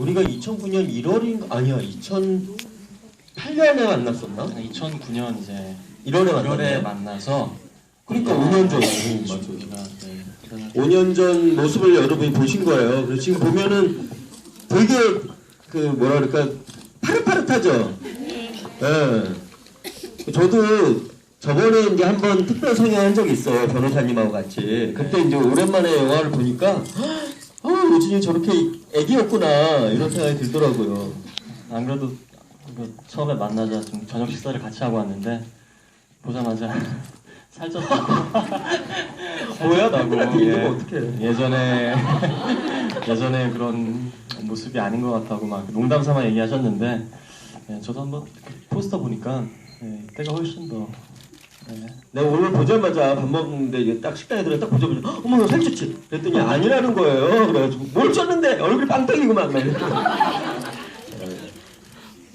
우리가 2009년 1월인 아니야 2008년에 만났었나? 2009년 이제 1월에 1월에 만났네. 만나서 그러니까 5년 전. 네, 맞아. 우리가 네, 그런 5년 전 모습을 여러분이 보신 거예요. 그래서 지금 보면은 되게 그 뭐라 그럴까 파릇파릇하죠. 예. 저도 저번에 이제 한번 특별 성행한 적이 있어요. 변호사님하고 같이. 그때 이제 오랜만에 영화를 보니까 아, 요진이 저렇게 애기였구나 이런 생각이 들더라고요. 안 그래도 그 처음에 만나자 좀 저녁 식사를 같이 하고 왔는데 보자마자 살쪘다고 뭐야, 나한테 예, 어떡해. 예전에 예전에 그런 모습이 아닌 것 같다고 막 농담 삼아 얘기하셨는데 예, 저도 한번 포스터 보니까 예, 이때가 훨씬 더 예, 내가 오늘 보자마자 밥 먹는데 이게 딱 식당에 들어 딱 보자마자 "헉, 어머 너 살쪘지? 그랬더니 아니라는 거예요. 그래가지고 뭘 쪘는데 얼굴이 빵 터지고만 막 이랬더니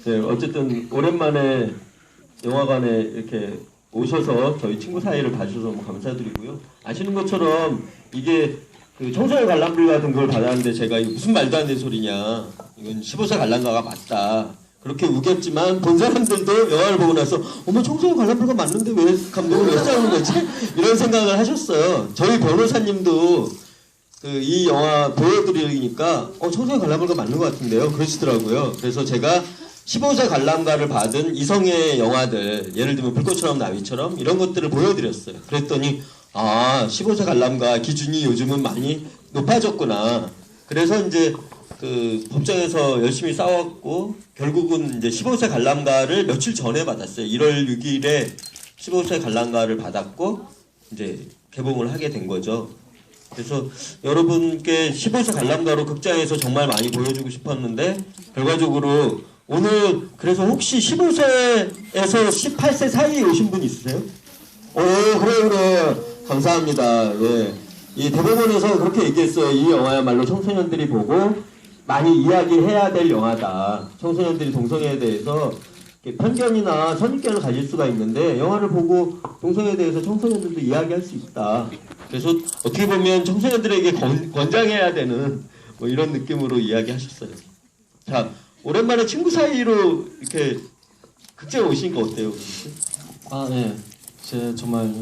네, 어쨌든 오랜만에 영화관에 이렇게 오셔서 저희 친구 사이를 봐주셔서 너무 감사드리고요. 아시는 것처럼 이게 그 청소년 관람불 같은 걸 받았는데 제가 이거 무슨 말도 안 되는 소리냐. 이건 15세 관람가가 맞다. 그렇게 우겼지만 본 사람들도 영화를 보고 나서 어머 청소년 관람불가 맞는데 왜 감독을 왜 싸우는 거지? 이런 생각을 하셨어요. 저희 변호사님도 그 이 영화 보여드리니까 어 청소년 관람가가 맞는 것 같은데요. 그러시더라고요. 그래서 제가 15세 관람가를 받은 이성의 영화들 예를 들면 불꽃처럼 나비처럼 이런 것들을 보여드렸어요. 그랬더니 아 15세 관람가 기준이 요즘은 많이 높아졌구나. 그래서 이제 그 법정에서 열심히 싸웠고 결국은 이제 15세 관람가를 며칠 전에 받았어요. 1월 6일에 15세 관람가를 받았고 이제 개봉을 하게 된 거죠. 그래서 여러분께 15세 관람가로 극장에서 정말 많이 보여주고 싶었는데 결과적으로 오늘 그래서 혹시 15세에서 18세 사이에 오신 분 있으세요? 오 그래 그래 감사합니다. 예. 이 대법원에서 그렇게 얘기했어요. 이 영화야말로 청소년들이 보고 많이 이야기해야 될 영화다. 청소년들이 동성애에 대해서 편견이나 선입견을 가질 수가 있는데 영화를 보고 동성애에 대해서 청소년들도 이야기할 수 있다. 그래서 어떻게 보면 청소년들에게 권, 권장해야 되는 뭐 이런 느낌으로 이야기하셨어요. 자 오랜만에 친구 사이로 이렇게 극장에 오시니까 어때요? 아, 네. 제 정말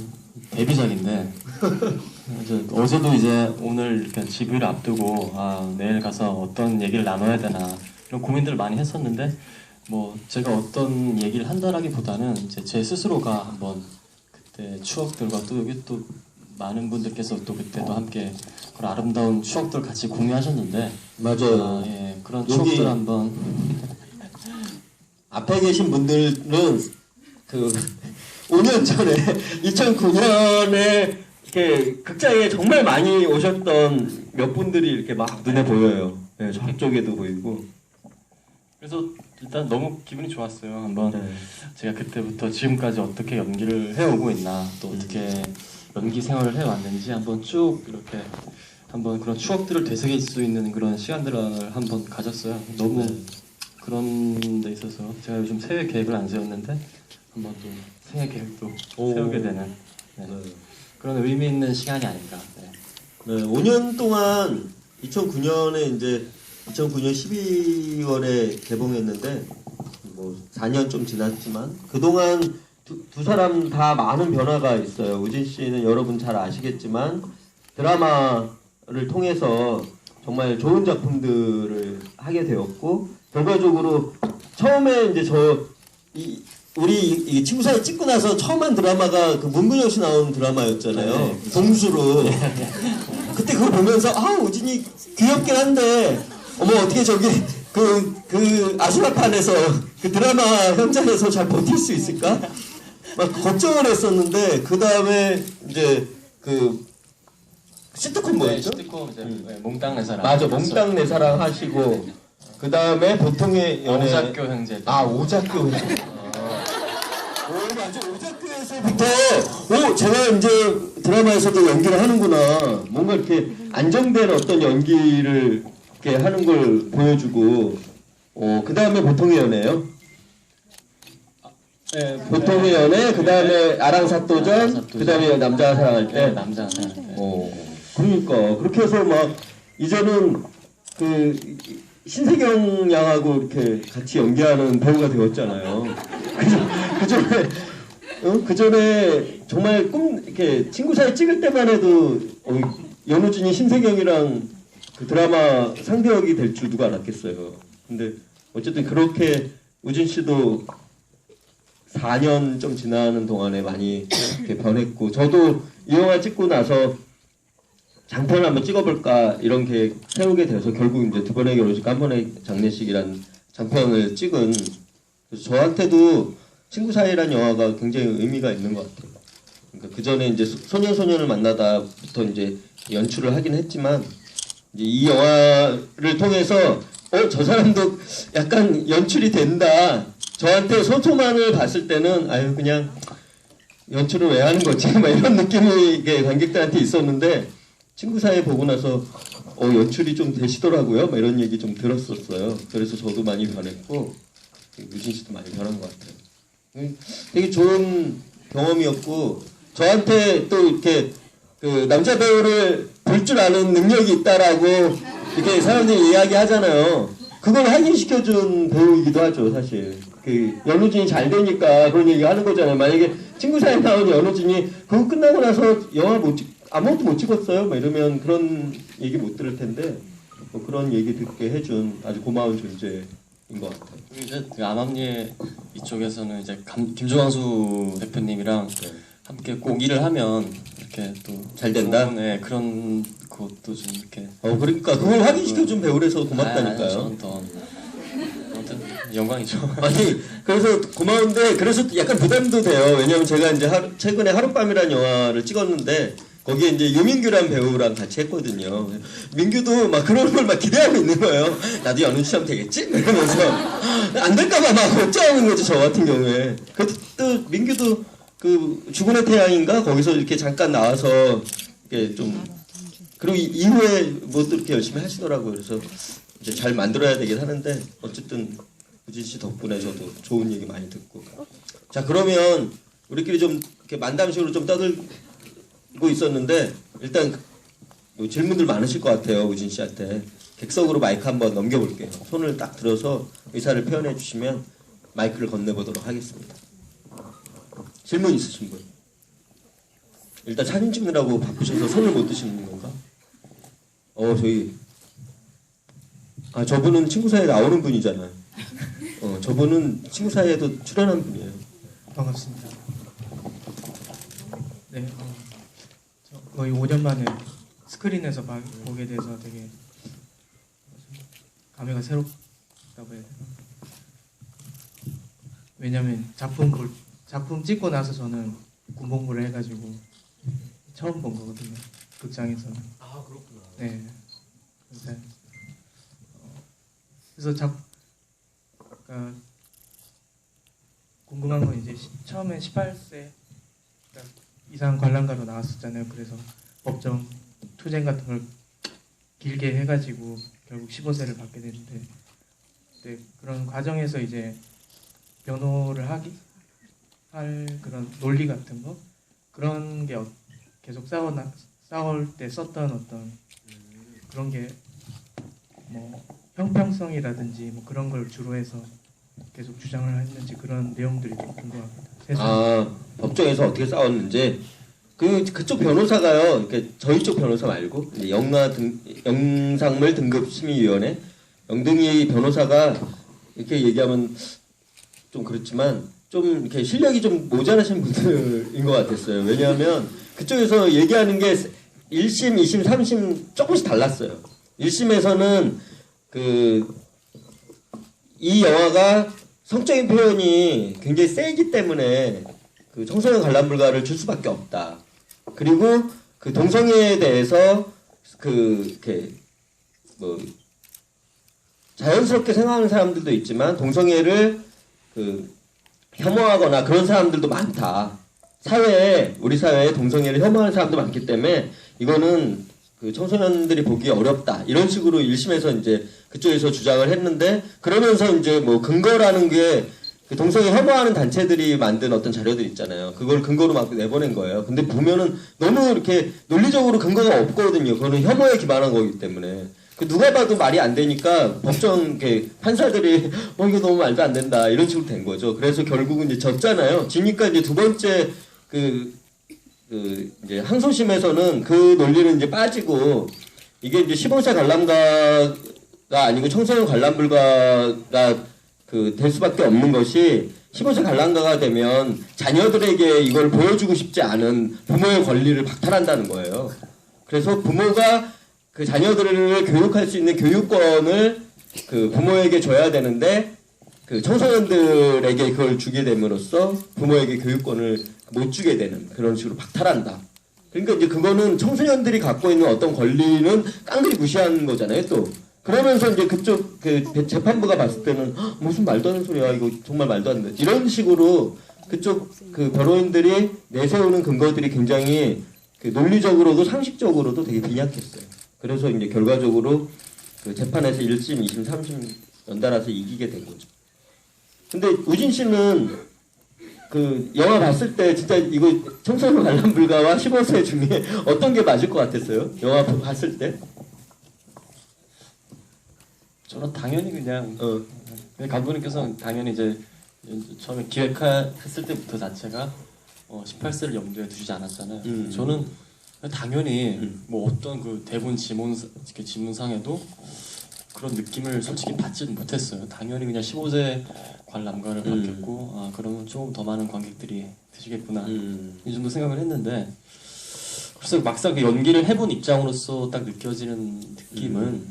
데뷔작인데 이제 어제도 이제 오늘 이렇게 집을 앞두고 아, 내일 가서 어떤 얘기를 나눠야 되나 이런 고민들을 많이 했었는데 뭐 제가 어떤 얘기를 한다라기보다는 이제 제 스스로가 한번 그때 추억들과 또 여기 또 많은 분들께서 또 그때도 함께 그런 아름다운 추억들 같이 공유하셨는데 맞아요. 아, 예, 그런 추억들 한번 앞에 계신 분들은 그 5년 전에 2009년에 이렇게 극장에 정말 많이 오셨던 몇 분들이 이렇게 막 눈에 보여요. 네, 저쪽에도 보이고. 그래서 일단 너무 기분이 좋았어요. 한번 네. 제가 그때부터 지금까지 어떻게 연기를 해오고 있나 또 어떻게 연기 생활을 해왔는지 한번 쭉 이렇게 한번 그런 추억들을 되새길 수 있는 그런 시간들을 한번 가졌어요. 너무 네. 그런 데 있어서 제가 요즘 새해 계획을 안 세웠는데 한번 또 새해 계획도 오. 세우게 되는 네. 그런 의미 있는 시간이 아닌가. 네. 네, 5년 동안 2009년에 이제 2009년 12월에 개봉했는데 뭐 4년 좀 지났지만 그동안 두, 두 사람 다 많은 변화가 있어요. 우진 씨는 여러분 잘 아시겠지만 드라마를 통해서 정말 좋은 작품들을 하게 되었고 결과적으로 처음에 이제 저 이, 우리 이, 이 친구 사이 찍고 나서 처음 한 드라마가 그 문근영 씨 나온 드라마였잖아요. 네. 동수로. 그때 그거 보면서 아 우진이 귀엽긴 한데 어머 어떻게 저기 그 그 아수라판에서 그 드라마 현장에서 잘 버틸 수 있을까? 막 걱정을 했었는데 그 다음에 이제 그 시트콤 뭐였죠? 시트콤 이제 음. 네, 몽땅 내 사랑. 맞아 몽땅 내 사랑 하시고 그 다음에 보통의 연애 오작교 형제. 아 오작교 오맞 아 오작교에서부터 오 제가 이제 드라마에서도 연기를 하는구나 뭔가 이렇게 안정된 어떤 연기를 이렇게 하는 걸 보여주고 어그 다음에 보통의 연애요 네, 보통의 연애 그 다음에 아랑사또전. 그 다음에 남자가 사랑할 네, 때 남자 사랑. 네. 어, 그러니까 그렇게 해서 막 이제는 그 신세경 양하고 이렇게 같이 연기하는 배우가 되었잖아요. 그 전에 어? 그 전에 정말 꿈 이렇게 친구 사이 찍을 때만 해도 어, 연우진이 신세경이랑 그 드라마 상대역이 될 줄 누가 알았겠어요. 근데 어쨌든 그렇게 우진 씨도 4년 좀 지나는 동안에 많이 이렇게 변했고 저도 이 영화 찍고 나서 장편을 한번 찍어볼까 이런 계획 세우게 돼서 결국 이제 두 번의 결혼식 한 번의 장례식이란 장편을 찍은 저한테도 친구 사이란 영화가 굉장히 의미가 있는 것 같아요. 그러니까 그 전에 이제 소- 소년 소년을 만나다부터 이제 연출을 하긴 했지만 이제 이 영화를 통해서 어 저 사람도 약간 연출이 된다. 저한테 소토만을 봤을 때는 아유 그냥 연출을 왜 하는 거지? 막 이런 느낌이 관객들한테 있었는데 친구 사이 보고 나서 어 연출이 좀 되시더라고요. 막 이런 얘기 좀 들었었어요. 그래서 저도 많이 변했고 유진 씨도 많이 변한 것 같아요. 음, 되게 좋은 경험이었고 저한테 또 이렇게 그 남자 배우를 볼 줄 아는 능력이 있다라고 이렇게 사람들이 이야기하잖아요. 그걸 확인시켜준 배우이기도 하죠, 사실. 그 연우진이 잘 되니까 그런 얘기 하는 거잖아요. 만약에 친구 사이에 나온 연우진이 그거 끝나고 나서 영화 못 찍, 아무것도 못 찍었어요. 막 이러면 그런 얘기 못 들을 텐데 뭐 그런 얘기 듣게 해준 아주 고마운 존재인 것 같아요. 이제 그 암암리에 이쪽에서는 이제 감, 김조광수 대표님이랑 네. 함께 꼭 일을 하면 이렇게 또 잘 된다? 좋은, 네, 그런 것도 좀 이렇게 어 그러니까 그걸 확인시켜 준 배우라서 고맙다니까요. 아, 아무튼 영광이죠. 아니 그래서 고마운데 그래서 약간 부담도 돼요. 왜냐면 제가 이제 하루, 최근에 하룻밤이라는 영화를 찍었는데 거기에 이제 유민규란 배우랑 같이 했거든요. 민규도 막 그런 걸 막 기대하고 있는 거예요. 나도 연우 씨하면 되겠지? 이러면서 안 될까봐 막 걱정하는 거죠. 저 같은 경우에. 그래도 또 민규도 그 죽은의 태양인가 거기서 이렇게 잠깐 나와서 이렇게 좀 그리고 이- 이후에 뭐 또 이렇게 열심히 하시더라고요. 그래서 이제 잘 만들어야 되긴 하는데 어쨌든 우진 씨 덕분에 저도 좋은 얘기 많이 듣고. 자 그러면 우리끼리 좀 이렇게 만담식으로 좀 떠들 고 있었는데 일단 뭐 질문들 많으실 것 같아요 우진 씨한테 객석으로 마이크 한번 넘겨볼게요. 손을 딱 들어서 의사를 표현해 주시면 마이크를 건네보도록 하겠습니다. 질문 있으신 분? 일단 사진 찍느라고 바쁘셔서 손을 못 드시는 건가? 어 저희 아 저분은 친구 사이에 나오는 분이잖아요. 어 저분은 친구 사이에도 출연한 분이에요. 반갑습니다. 네, 거의 5년 만에 스크린에서 봐- 보게 돼서 되게 감회가 새롭다고 해야 되나? 왜냐면 작품 볼, 작품 찍고 나서 저는 군복무를 해가지고 처음 본 거거든요. 극장에서는. 아 그렇구나. 네. 그래서, 어, 그래서 작, 그러니까 궁금한 건 이제 시- 처음에 18세 그러니까 이상 관람가로 나왔었잖아요. 그래서 법정 투쟁 같은 걸 길게 해가지고 결국 15세를 받게 됐는데 네, 그런 과정에서 이제 변호를 하기 할 그런 논리 같은 거 그런 게 어- 계속 싸워 나, 싸울 때 썼던 어떤 그런 게 뭐 형평성이라든지 뭐 그런 걸 주로 해서 계속 주장을 했는지 그런 내용들이 좀 궁금합니다. 아 법정에서 어떻게 싸웠는지 그 그쪽 변호사가요. 이렇게 저희 쪽 변호사 말고 이제 영화 등 영상물 등급 심의위원회 영등이 변호사가 이렇게 얘기하면 좀 그렇지만 좀 이렇게 실력이 좀 모자라신 분들인 것 같았어요. 왜냐하면 그쪽에서 얘기하는 게 1심, 2심, 3심 조금씩 달랐어요. 1심에서는 그 이 영화가 성적인 표현이 굉장히 세기 때문에 그 청소년 관람 불가를 줄 수밖에 없다. 그리고 그 동성애에 대해서 그 이렇게 뭐 자연스럽게 생각하는 사람들도 있지만 동성애를 그 혐오하거나 그런 사람들도 많다. 사회에 우리 사회에 동성애를 혐오하는 사람도 많기 때문에 이거는 그 청소년들이 보기 어렵다 이런 식으로 1심에서 이제 그쪽에서 주장을 했는데 그러면서 이제 뭐 근거라는 게그 동성애 혐오하는 단체들이 만든 어떤 자료들 있잖아요. 그걸 근거로 막 내보낸 거예요. 근데 보면은 너무 이렇게 논리적으로 근거가 없거든요. 그거는 혐오에 기반한 거기 때문에. 그 누가 봐도 말이 안 되니까 법정 이렇게 판사들이 어 이거 너무 말도 안 된다 이런 식으로 된 거죠. 그래서 결국은 이제 졌잖아요. 지니까 이제 두 번째 그, 그 이제 항소심에서는 그 논리는 이제 빠지고 이게 이제 15세 관람가가 아니고 청소년 관람 불가가 그 될 수밖에 없는 것이 15세 관람가가 되면 자녀들에게 이걸 보여주고 싶지 않은 부모의 권리를 박탈한다는 거예요. 그래서 부모가 그 자녀들을 교육할 수 있는 교육권을 그 부모에게 줘야 되는데 그 청소년들에게 그걸 주게 됨으로써 부모에게 교육권을 못 주게 되는 그런 식으로 박탈한다. 그러니까 이제 그거는 청소년들이 갖고 있는 어떤 권리는 깡그리 무시하는 거잖아요, 또. 그러면서 이제 그쪽 그 재판부가 봤을 때는 "헉, 무슨 말도 안 되는 소리야, 이거 정말 말도 안 돼. 이런 식으로 그쪽 그 변호인들이 내세우는 근거들이 굉장히 그 논리적으로도 상식적으로도 되게 빈약했어요. 그래서 이제 결과적으로 그 재판에서 1심, 2심, 3심 연달아서 이기게 된 거죠. 근데 우진 씨는 그 영화 봤을 때 진짜 이거 청소년 관람 불가와 15세 중에 어떤 게 맞을 것 같았어요? 영화 봤을 때? 저는 당연히 그냥 어. 근데 감독님께서는 당연히 이제 처음에 기획했을 때부터 자체가 어, 18세를 염두에 두시지 않았잖아요. 음. 저는 당연히 음. 뭐 어떤 그 대본 지문 이렇게 지문상에도 그런 느낌을 솔직히 받지는 못했어요. 당연히 그냥 15세 관람가를 음. 받겠고 아 그러면 조금 더 많은 관객들이 드시겠구나 음. 이 정도 생각을 했는데 그래서 막상 그 연기를 해본 입장으로서 딱 느껴지는 느낌은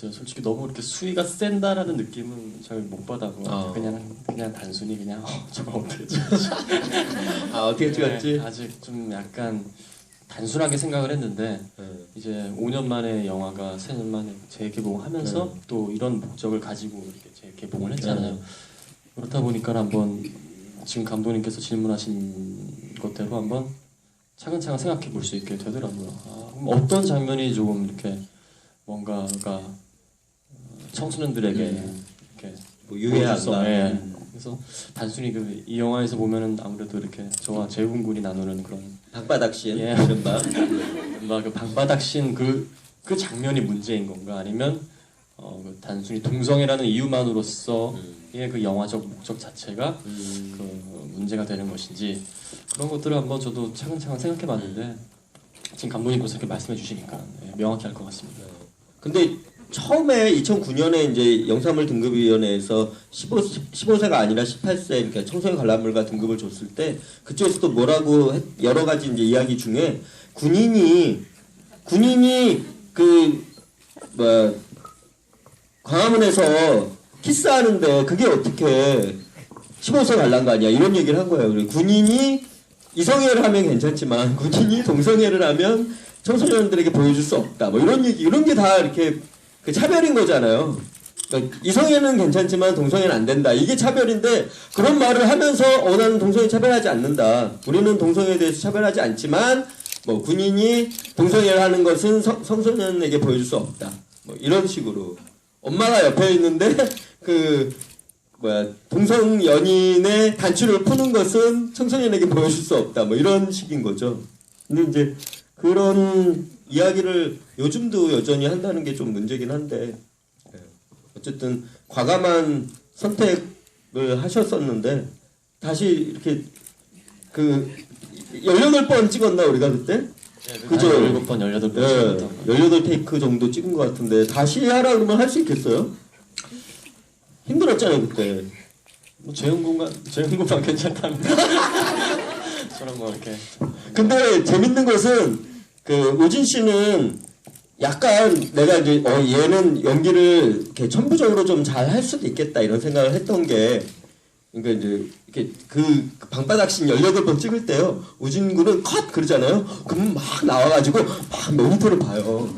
음, 글쎄요 솔직히 너무 이렇게 수위가 센다라는 느낌은 잘 못 받아고 아. 그냥 그냥 단순히 그냥 어, 저거 어떻게 찍지 아 어떻게 찍었지? 네, 아직 좀 약간 단순하게 생각을 했는데 네. 이제 5년 만에 영화가 3년 만에 재개봉하면서 네. 또 이런 목적을 가지고 이렇게 재개봉을 했잖아요. 그렇다 보니까 한번 지금 감독님께서 질문하신 것대로 한번 차근차근 생각해 볼 수 있게 되더라고요. 아, 어떤 장면이 조금 이렇게 뭔가가 어, 청소년들에게 음. 이렇게 뭐 유해한다. 예. 그래서 단순히 그 이 영화에서 보면은 아무래도 이렇게 저와 재훈 군이 나누는 그런 박바닥신 예. 이른바. 뭔가 그 방바닥신 그, 그 장면이 문제인 건가 아니면 어, 그 단순히 동성애라는 이유만으로서의 그 영화적 목적 자체가 음. 그 문제가 되는 것인지 그런 것들을 한번 저도 차근차근 생각해봤는데 지금 감독님께서 이렇게 말씀해 주시니까 예, 명확히 할것 같습니다. 근데 처음에 2009년에 이제 영상물 등급위원회에서 15, 15세가 아니라 18세 그러니까 청소년 관람물가 등급을 줬을 때 그쪽에서도 뭐라고 했- 여러 가지 이제 이야기 중에 군인이 군인이 그뭐 광화문에서 키스하는데 그게 어떻게 15세 관람가 아니야 이런 얘기를 한 거예요. 군인이 이성애를 하면 괜찮지만 군인이 동성애를 하면 청소년들에게 보여줄 수 없다. 뭐 이런 얘기 이런 게 다 이렇게 그 차별인 거잖아요. 그러니까 이성애는 괜찮지만 동성애는 안 된다. 이게 차별인데 그런 말을 하면서 어 나는 동성애 차별하지 않는다. 우리는 동성애에 대해서 차별하지 않지만 뭐 군인이 동성애를 하는 것은 성, 청소년에게 보여줄 수 없다. 뭐 이런 식으로 엄마가 옆에 있는데 그 뭐야 동성 연인의 단추를 푸는 것은 청소년에게 보여줄 수 없다. 뭐 이런 식인 거죠. 근데 이제 그런 이야기를 요즘도 여전히 한다는 게 좀 문제긴 한데 예. 어쨌든 과감한 선택을 하셨었는데 다시 이렇게 그 18번 찍었나 우리가 그때? 그죠? 17번, 18번 예, 찍었던 18 테이크 정도 찍은 것 같은데 다시 하라 그러면 할 수 있겠어요? 힘들었잖아요 그때 뭐 재훈 군만 재훈 군만 괜찮다면 저는 뭐 이렇게 근데 재밌는 것은 그 오진 씨는 약간 내가 이제 어 얘는 연기를 이렇게 천부적으로 좀 잘 할 수도 있겠다 이런 생각을 했던 게 그러니까 이제 이렇게 그 방바닥신 18번 찍을 때요. 우진 군은 컷 그러잖아요. 그럼 막 나와 가지고 막 모니터를 봐요.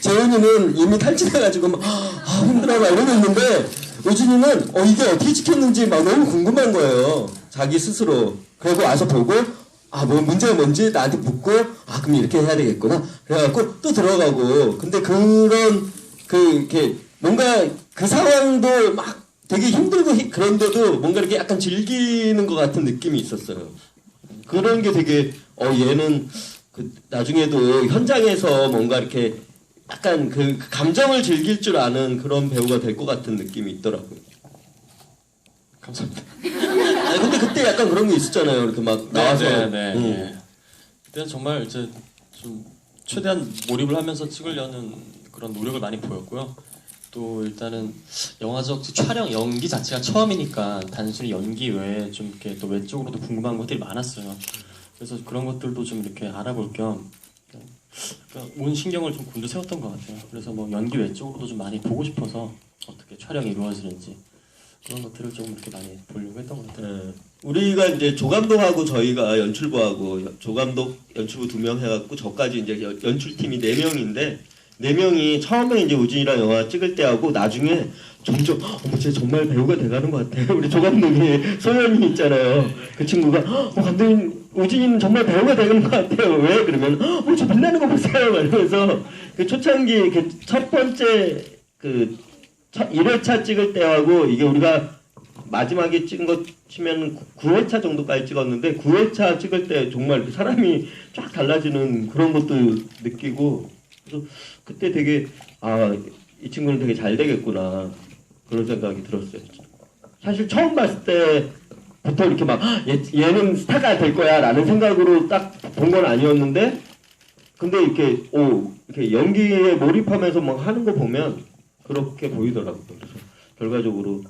재훈이는 이미 탈진해 가지고 막 아, 힘들어 막 이러고 있는데 우진이는 어 이게 어떻게 찍혔는지 막 너무 궁금한 거예요. 자기 스스로. 그리고 와서 보고 아 뭐 문제가 뭔지 나한테 묻고 아 그럼 이렇게 해야 되겠구나 그래갖고 또 들어가고 근데 그런 그 이렇게 뭔가 그 상황도 막 되게 힘들고 히- 그런데도 뭔가 이렇게 약간 즐기는 것 같은 느낌이 있었어요 그런 게 되게 어 얘는 그 나중에도 현장에서 뭔가 이렇게 약간 그 감정을 즐길 줄 아는 그런 배우가 될 것 같은 느낌이 있더라고요. 감사합니다. 근데 그때 약간 그런 게 있었잖아요. 이렇게 막 나와서 네, 네, 응. 네. 그때는 정말 이제 좀 최대한 몰입을 하면서 찍으려는 그런 노력을 많이 보였고요. 또 일단은 영화적 촬영 연기 자체가 처음이니까 단순히 연기 외에 좀 이렇게 또 외적으로도 궁금한 것들이 많았어요. 그래서 그런 것들도 좀 이렇게 알아볼 겸 그러니까 온 신경을 좀 곤두세웠던 것 같아요. 그래서 뭐 연기 외적으로도 좀 많이 보고 싶어서 어떻게 촬영이 이루어지는지 그런 것들을 좀 이렇게 많이 보려고 했던 것 같아요. 네. 우리가 이제 조감독하고 저희가 연출부하고 여- 조감독 연출부 두 명 해갖고 저까지 이제 여- 연출팀이 네 명인데 네 명이 처음에 이제 우진이랑 영화 찍을 때 하고 나중에 점점 어머 쟤 정말 배우가 돼가는 것 같아. 우리 조감독이 소연이 있잖아요. 그 친구가 어 감독님 우진이는 정말 배우가 되는 것 같아요 왜? 그러면 어저 빛나는 거 보세요. 이러면서 그 초창기 그 첫 번째 그 첫 1회차 찍을 때하고 이게 우리가 마지막에 찍은 것 치면 9회차 정도까지 찍었는데 9회차 찍을 때 정말 그 사람이 쫙 달라지는 그런 것도 느끼고 그래서 그때 되게 아 이 친구는 되게 잘 되겠구나 그런 생각이 들었어요. 사실 처음 봤을 때부터 이렇게 막 얘, 얘는 스타가 될 거야 라는 생각으로 딱 본 건 아니었는데 근데 이렇게 오 이렇게 연기에 몰입하면서 막 하는 거 보면 그렇게 보이더라고요. 그래서 결과적으로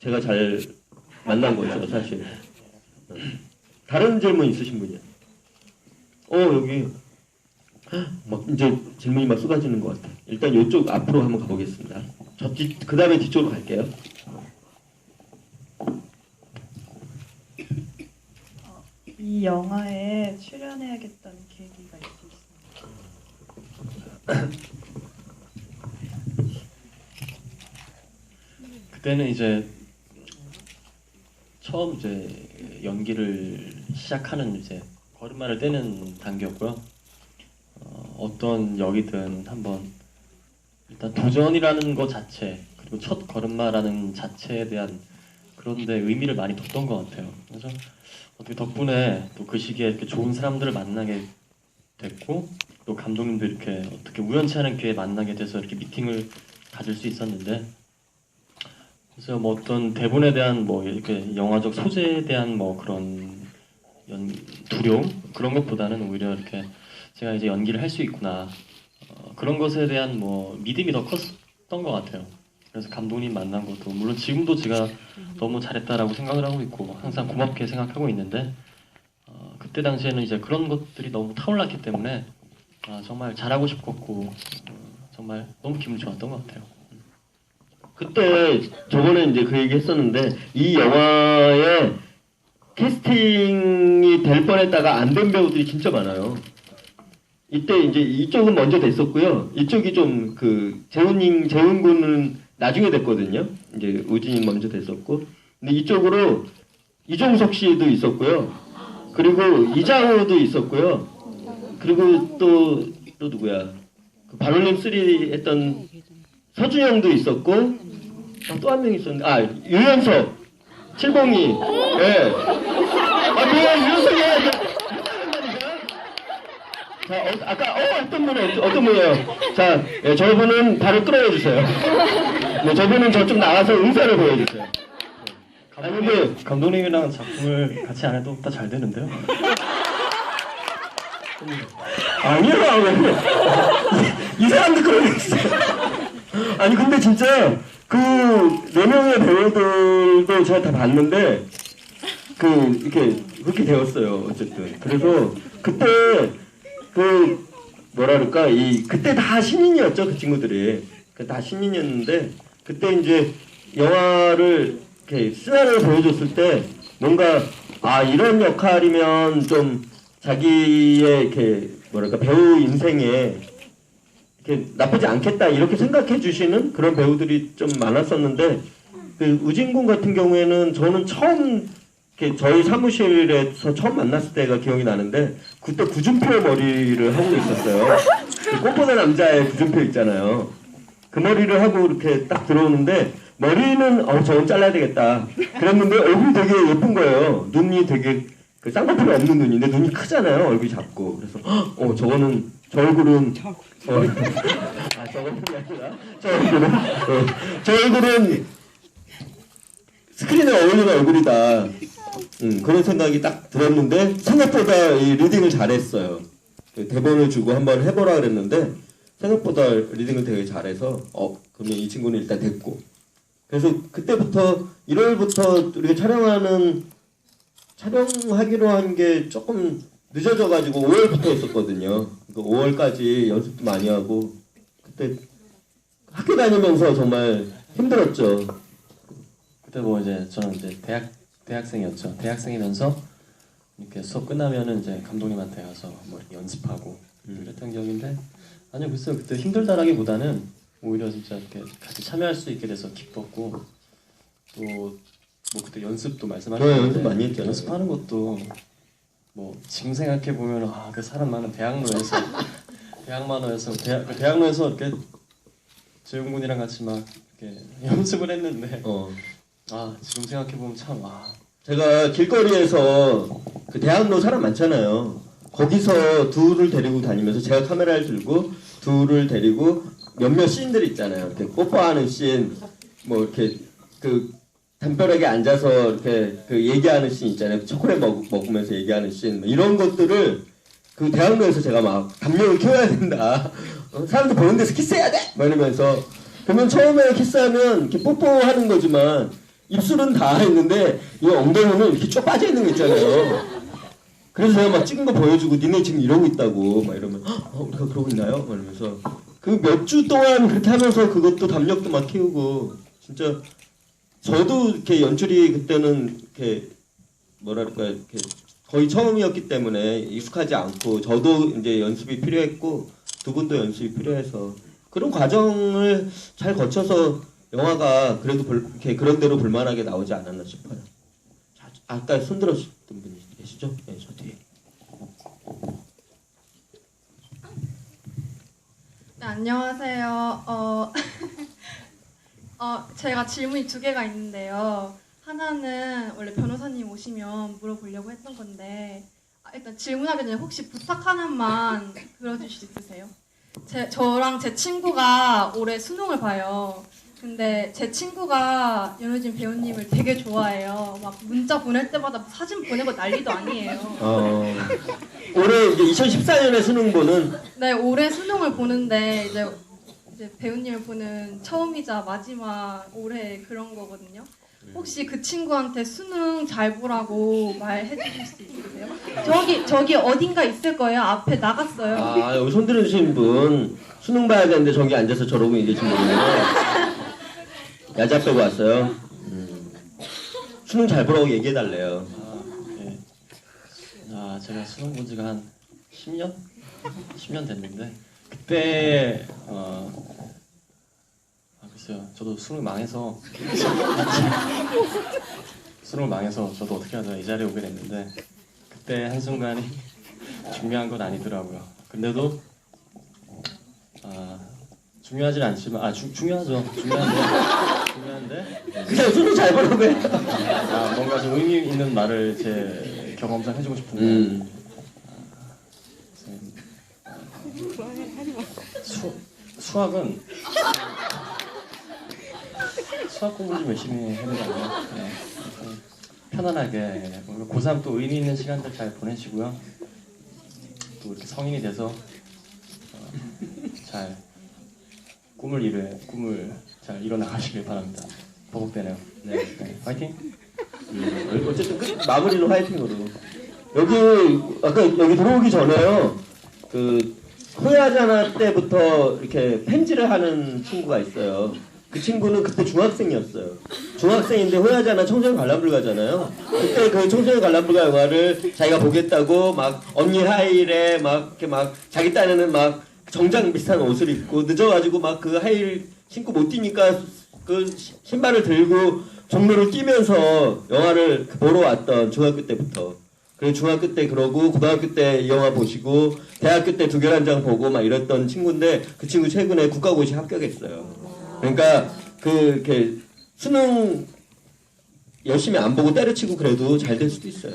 제가 잘 만난 거죠, 사실. 네. 다른 질문 있으신 분이요? 어, 여기. 막 이제 질문이 막 쏟아지는 것 같아요. 일단 이쪽 앞으로 한번 가보겠습니다. 저 뒤, 그 다음에 뒤쪽으로 갈게요. 이 영화에 출연해야겠다는 계기가 있으신가요? 그때는 이제 처음 이제 연기를 시작하는 이제 걸음마를 떼는 단계였고요. 어, 어떤 역이든 한번 일단 도전이라는 것 자체 그리고 첫 걸음마라는 자체에 대한 그런데 의미를 많이 뒀던 것 같아요. 그래서 어떻게 덕분에 또 그 시기에 이렇게 좋은 사람들을 만나게 됐고 또 감독님도 이렇게 어떻게 우연치 않은 기회에 만나게 돼서 이렇게 미팅을 가질 수 있었는데 그래서 뭐 어떤 대본에 대한 뭐 이렇게 영화적 소재에 대한 뭐 그런 연 두려움 그런 것보다는 오히려 이렇게 제가 이제 연기를 할 수 있구나 어, 그런 것에 대한 뭐 믿음이 더 컸던 것 같아요. 그래서 감독님 만난 것도 물론 지금도 제가 너무 잘했다라고 생각을 하고 있고 항상 고맙게 생각하고 있는데 어, 그때 당시에는 이제 그런 것들이 너무 타올랐기 때문에 아, 정말 잘하고 싶었고 어, 정말 너무 기분 좋았던 것 같아요. 그때 저번에 이제 그 얘기 했었는데 이 영화에 캐스팅이 될 뻔했다가 안 된 배우들이 진짜 많아요. 이때 이제 이쪽은 먼저 됐었고요. 이쪽이 좀 그 재훈님 재훈 군은 나중에 됐거든요. 이제 우진이 먼저 됐었고, 근데 이쪽으로 이종석 씨도 있었고요. 그리고 이장호도 있었고요. 그리고 또 또 누구야? 그 바롤림 3 했던 서준영도 있었고 또 한 명 있었는데. 아 유연석. 702 예. 아 뭐야 유연석이야 자 어, 아까 어 어떤 분이 어떤, 분이에요? 자 예, 저분은 발을 끌어주세요. 네, 저분은 저쪽 나가서 의사를 보여주세요. 아니 근데 감독님이랑 작품을 같이 안 해도 다 잘 되는데요. 아니야 왜이 사람들 그러겠어 아니 근데 진짜 그 네 명의 배우들도 제가 다 봤는데 그 이렇게 그렇게 되었어요 어쨌든. 그래서 그때 그 뭐라 그럴까? 이 그때 다 신인이었죠 그 친구들이. 그다 신인이었는데 그때 이제 영화를 이렇게 시나리오를 보여줬을 때 뭔가 아 이런 역할이면 좀 자기의 이렇게 뭐랄까? 배우 인생에 나쁘지 않겠다 이렇게 생각해 주시는 그런 배우들이 좀 많았었는데 그 우진군 같은 경우에는 저는 처음 저희 사무실에서 처음 만났을 때가 기억이 나는데 그때 구준표 머리를 하고 있었어요. 그 꽃보다 남자의 구준표 있잖아요. 그 머리를 하고 이렇게 딱 들어오는데 머리는 어 저건 잘라야 되겠다. 그랬는데 얼굴이 되게 예쁜 거예요. 눈이 되게 그 쌍꺼풀이 없는 눈인데 눈이 크잖아요. 얼굴이 작고 그래서 어 저거는 저 얼굴은 어, 아 저거는 아니라 저 얼굴은 어, 저 얼굴은 스크린에 어울리는 얼굴이다. 음, 그런 생각이 딱 들었는데 생각보다 이 리딩을 잘했어요. 그 대본을 주고 한번 해보라 그랬는데 생각보다 리딩을 되게 잘해서 어 그러면 이 친구는 일단 됐고 그래서 그때부터 1월부터 우리가 촬영하는 촬영하기로 한 게 조금 늦어져 가지고 5월부터 했었거든요. 그 5월까지 연습도 많이 하고 그때 학교 다니면서 정말 힘들었죠. 그때 뭐 이제 저는 이제 대학 대학생이었죠. 대학생이면서 이렇게 수업 끝나면은 이제 감독님한테 가서 뭐 연습하고 그랬던 기억인데 아니요 글쎄요 그때 힘들다라기보다는 오히려 진짜 이렇게 같이 참여할 수 있게 돼서 기뻤고 또 뭐 그때 연습도 네, 말씀하셨는데 연습 많이 했잖아요. 연습하는 것도 뭐 지금 생각해 보면 아 그 사람 많은 대학로에서 대학만호에서 대학 그 대학로에서 이렇게 재용 군이랑 같이 막 이렇게 연습을 했는데 어. 아 지금 생각해 보면 참 와. 제가 길거리에서 그 대학로 사람 많잖아요. 거기서 둘을 데리고 다니면서 제가 카메라를 들고 둘을 데리고 몇몇 씬들 있잖아요. 이렇게 뽀뽀하는 씬, 뭐 이렇게 그 담벼락에 앉아서 이렇게 그 얘기하는 씬 있잖아요. 초콜릿 먹, 먹으면서 얘기하는 씬 뭐 이런 것들을 그 대학로에서 제가 막 담력을 키워야 된다. 어, 사람들 보는 데서 키스해야 돼. 막 이러면서 그러면 처음에 키스하면 이렇게 뽀뽀하는 거지만 입술은 다 했는데 이 엉덩이는 이렇게 쭉 빠져 있는 거 있잖아요. 그래서 제가 막 찍은 거 보여주고 니네 지금 이러고 있다고 막 이러면 어, 우리가 그러고 있나요? 막 이러면서 그 몇 주 동안 그렇게 하면서 그것도 담력도 막 키우고 진짜 저도 이렇게 연출이 그때는 이렇게 뭐랄까 이렇게 거의 처음이었기 때문에 익숙하지 않고 저도 이제 연습이 필요했고 두 분도 연습이 필요해서 그런 과정을 잘 거쳐서 영화가 그래도 볼- 이렇게 그런 대로 볼만하게 나오지 않았나 싶어요. 자, 아까 손들었던 분이 계시죠? 네, 저 뒤에. 네, 안녕하세요. 어, 어, 제가 질문이 두 개가 있는데요. 하나는 원래 변호사님 오시면 물어보려고 했던 건데, 아, 일단 질문하기 전에 혹시 부탁 하나만 들어주실 수 있으세요? 제, 저랑 제 친구가 올해 수능을 봐요. 근데 제 친구가 연우진 배우님을 되게 좋아해요. 막 문자 보낼 때마다 사진 보내고 난리도 아니에요. 어, 올해 이제 2014년에 수능 보는 네, 올해 수능을 보는데 이제 이제 배우님을 보는 처음이자 마지막 올해 그런 거거든요. 혹시 그 친구한테 수능 잘 보라고 말해 주실 수 있으세요? 저기 저기 어딘가 있을 거예요. 앞에 나갔어요. 아 여기 손 들으신 분 수능 봐야 되는데 저기 앉아서 저러고 계신 분이요. 야자 빼고 왔어요. 음. 수능 잘 보라고 얘기해 달래요. 아, 예. 아, 제가 수능 본 지가 한 10년? 10년 됐는데 그때 어 아, 글쎄요. 저도 수능 망해서 수능을 망해서 저도 어떻게 하다가 이 자리에 오게 됐는데 그때 한순간이 중요한 건 아니더라고요. 근데도 아 중요하진 않지만 아 주, 중요하죠. 중요한데 중요한데 그냥 수능 잘 보라고 해. 아, 뭔가 좀 의미 있는 말을 제 경험상 해주고 싶은데 음. 수, 수학은 수학 공부 좀 열심히 해야 되잖아요. 네. 편안하게 네. 오늘 고3 또 의미 있는 시간들 잘 보내시고요. 또 이렇게 성인이 돼서 어, 잘 꿈을 이루에 꿈을 잘 이뤄 나가시길 바랍니다. 버벅대네요. 네, 네. 파이팅. 음, 어쨌든 끝, 마무리는 화이팅으로. 여기 아까 여기 들어오기 전에요. 그 후회하잖아 때부터 이렇게 펜지를 하는 친구가 있어요. 그 친구는 그때 중학생이었어요. 중학생인데 후회하잖아 청소년 관람불가잖아요. 그때 그 청소년 관람불가 영화를 자기가 보겠다고 막 언니 하이힐에 막 이렇게 막 자기 딴에는 막 정장 비슷한 옷을 입고 늦어가지고 막 그 하이힐 신고 못 뛰니까 그 시- 신발을 들고 종로를 뛰면서 영화를 보러 왔던 중학교 때부터. 그리고 중학교 때 그러고 고등학교 때 이 영화 보시고 대학교 때 두결 한 장 보고 막 이랬던 친구인데 그 친구 최근에 국가고시 합격했어요. 그러니까 그 이렇게 수능 열심히 안 보고 때려치고 그래도 잘 될 수도 있어요.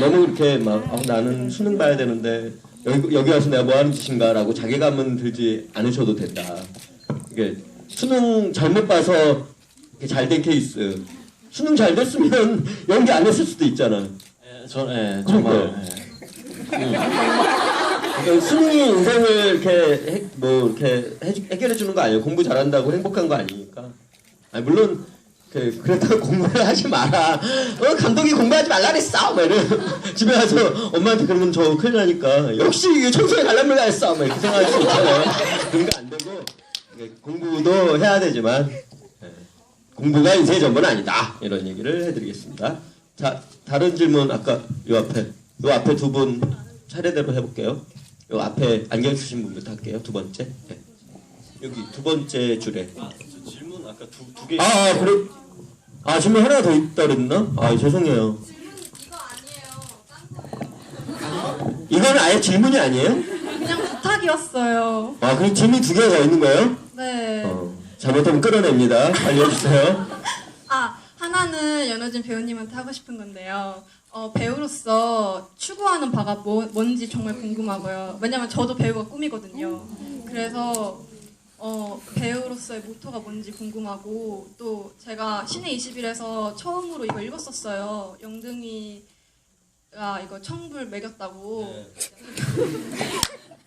너무 이렇게 막 아, 나는 수능 봐야 되는데 여기, 여기 와서 내가 뭐 하는 짓인가라고 자괴감은 들지 않으셔도 된다. 이게 수능 잘못 봐서 잘 된 케이스. 수능 잘 됐으면 연기 안 했을 수도 있잖아. 예, 저, 예, 정말. 예. 그러니까 수능이 인생을 이렇게 해, 뭐 이렇게 해, 해결해 주는 거 아니에요. 공부 잘한다고 행복한 거 아니니까. 아니, 물론 그 그렇다고 공부를 하지 마라. 어 감독이 공부하지 말라 그랬어. 막 이러 집에 가서 엄마한테 그러면 저 큰일 나니까 역시 청소에 관람을 했어. 막 이렇게 생각할 수 있잖아요. 그런 거 안 되고 이게 공부도 해야 되지만 예, 공부가 인생의 전부는 아니다. 이런 얘기를 해드리겠습니다. 자 다른 질문 아까 요 앞에 요 앞에 두 분 차례대로 해볼게요. 요 앞에 안경 쓰신 분부터 할게요. 두 번째. 네. 여기 두 번째 줄에. 저 질문 아까 두, 두 개. 아, 아 그래? 아 질문 하나 더 있다 그랬나? 아 죄송해요. 이거 아니에요. 이거는 아예 질문이 아니에요? 그냥 부탁이었어요. 아 그럼 질문 두 개가 더 있는 거예요? 네. 어, 잘못하면 끌어냅니다. 알려주세요. 아 하나는 연호진 배우님한테 하고 싶은 건데요. 어, 배우로서 추구하는 바가 뭐, 뭔지 정말 궁금하고요. 왜냐면 저도 배우가 꿈이거든요. 그래서 어, 배우로서의 모토가 뭔지 궁금하고 또 제가 신의 20일에서 처음으로 이거 읽었었어요. 영등이가 이거 청불 매겼다고.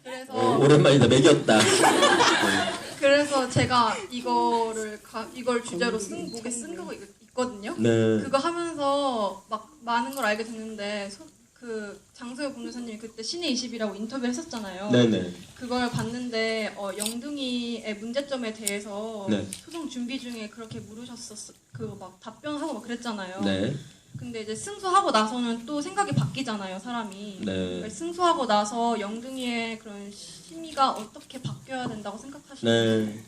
그래서 어, 오랜만이다. 매겼다. 그래서 제가 이거를 가, 이걸 주제로 쓴 목에 쓴거 있거 든요. 네. 그거 하면서 막 많은 걸 알게 됐는데 소, 그 장소영 변호사님이 그때 신의 20이라고 인터뷰를 했었잖아요. 네네. 그걸 봤는데 어, 영둥이의 문제점에 대해서 네. 소송 준비 중에 그렇게 물으셨었 그막 답변하고 막 그랬잖아요. 네. 근데 이제 승소하고 나서는 또 생각이 바뀌잖아요, 사람이. 네. 승소하고 나서 영둥이의 그런 심의가 어떻게 바뀌어야 된다고 생각하시나요? 네.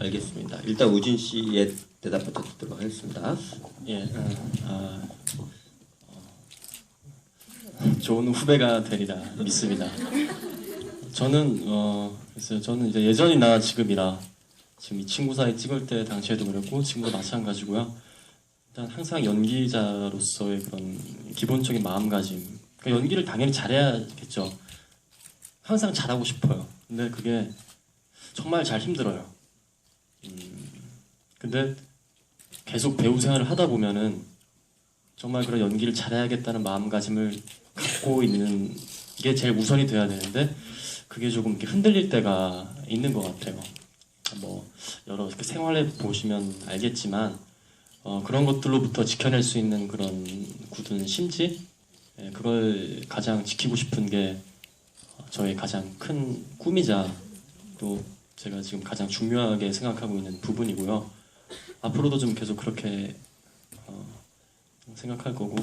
알겠습니다. 일단 우진 씨의 대답부터 듣도록 하겠습니다. 예, 어, 아, 어, 좋은 후배가 되리라 믿습니다. 저는 어, 글쎄요, 저는 이제 예전이나 지금이라 지금 이 친구 사이 찍을 때 당시에도 그랬고 지금도 마찬가지고요. 일단 항상 연기자로서의 그런 기본적인 마음가짐. 그러니까 연기를 당연히 잘해야겠죠. 항상 잘하고 싶어요. 근데 그게 정말 잘 힘들어요. 음, 근데 계속 배우 생활을 하다 보면은 정말 그런 연기를 잘해야겠다는 마음가짐을 갖고 있는 게 제일 우선이 돼야 되는데 그게 조금 이렇게 흔들릴 때가 있는 것 같아요. 뭐 여러 생활해 보시면 알겠지만 어, 그런 것들로부터 지켜낼 수 있는 그런 굳은 심지 예, 그걸 가장 지키고 싶은 게 어, 저의 가장 큰 꿈이자 또 제가 지금 가장 중요하게 생각하고 있는 부분이고요. 앞으로도 좀 계속 그렇게 어, 생각할 거고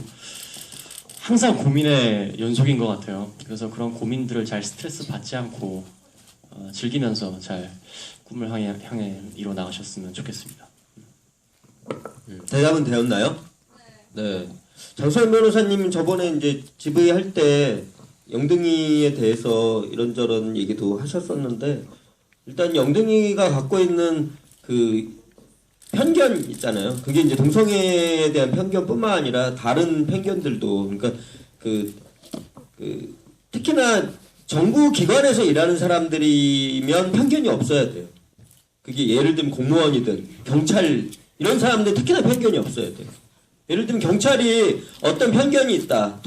항상 고민의 연속인 것 같아요. 그래서 그런 고민들을 잘 스트레스 받지 않고 어, 즐기면서 잘 꿈을 향해, 향해 이뤄 나가셨으면 좋겠습니다. 음, 대답은 되었나요? 네. 장소연 변호사님 저번에 이제 GV 할때 영등이에 대해서 이런저런 얘기도 하셨었는데 일단 영등이가 갖고 있는 그 편견 있잖아요. 그게 이제 동성애에 대한 편견뿐만 아니라 다른 편견들도 그러니까 그, 그 특히나 정부 기관에서 일하는 사람들이면 편견이 없어야 돼요. 그게 예를 들면 공무원이든 경찰 이런 사람들 특히나 편견이 없어야 돼요. 예를 들면 경찰이 어떤 편견이 있다.